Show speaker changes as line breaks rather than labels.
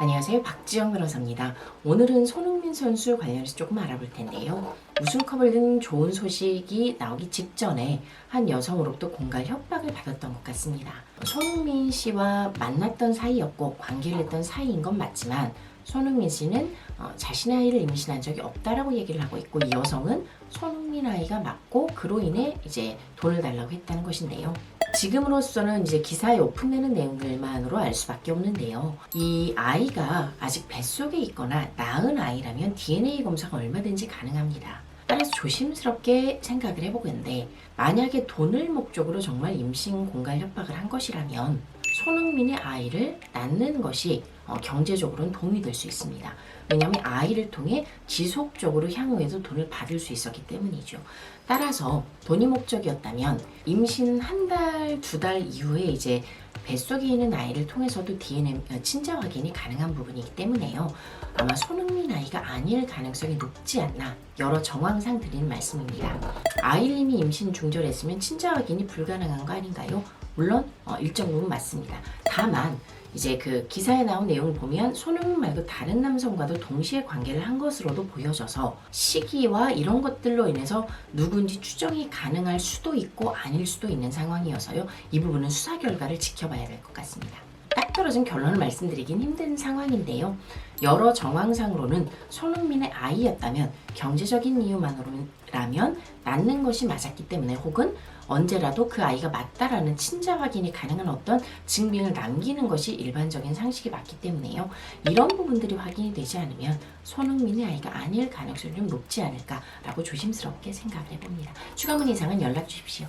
안녕하세요. 박지영 변호사입니다. 오늘은 손흥민 선수 관련해서 조금 알아볼 텐데요. 우승컵을 든 좋은 소식이 나오기 직전에 한 여성으로부터 공갈 협박을 받았던 것 같습니다. 손흥민 씨와 만났던 사이였고 관계를 했던 사이인 건 맞지만 손흥민 씨는 어, 자신의 아이를 임신한 적이 없다라고 얘기를 하고 있고 이 여성은 손 아이가 맞고 그로 인해 이제 돈을 달라고 했다는 것인데요. 지금으로서는 이제 기사에 오픈되는 내용들만으로 알 수밖에 없는데요. 이 아이가 아직 뱃속에 있거나 낳은 아이라면 DNA 검사가 얼마든지 가능합니다. 따라서 조심스럽게 생각을 해보겠는데 만약에 돈을 목적으로 정말 임신 공갈 협박을 한 것이라면 손흥민의 아이를 낳는 것이 어, 경제적으로는 도움이 될 수 있습니다. 왜냐하면 아이를 통해 지속적으로 향후에도 돈을 받을 수 있었기 때문이죠. 따라서 돈이 목적이었다면 임신 한 달, 두 달 이후에 이제 뱃속에 있는 아이를 통해서도 DNA 어, 친자 확인이 가능한 부분이기 때문에요. 아마 손흥민 아이가 아닐 가능성이 높지 않나 여러 정황상 드리는 말씀입니다. 아이를 이미 임신 중절했으면 친자 확인이 불가능한 거 아닌가요? 물론 어, 일정 부분 맞습니다. 다만 이제 그 기사에 나온 내용을 보면 손흥민 말고 다른 남성과도 동시에 관계를 한 것으로도 보여져서 시기와 이런 것들로 인해서 누군지 추정이 가능할 수도 있고 아닐 수도 있는 상황이어서요. 이 부분은 수사 결과를 지켜봐야 될 것 같습니다. 딱 떨어진 결론을 말씀드리긴 힘든 상황인데요. 여러 정황상으로는 손흥민의 아이였다면 경제적인 이유만으로라면 낳는 것이 맞았기 때문에 혹은 언제라도 그 아이가 맞다라는 친자 확인이 가능한 어떤 증명을 남기는 것이 일반적인 상식이 맞기 때문에요. 이런 부분들이 확인이 되지 않으면 손흥민의 아이가 아닐 가능성이 좀 높지 않을까라고 조심스럽게 생각을 해봅니다. 추가 문의 이상은 연락 주십시오.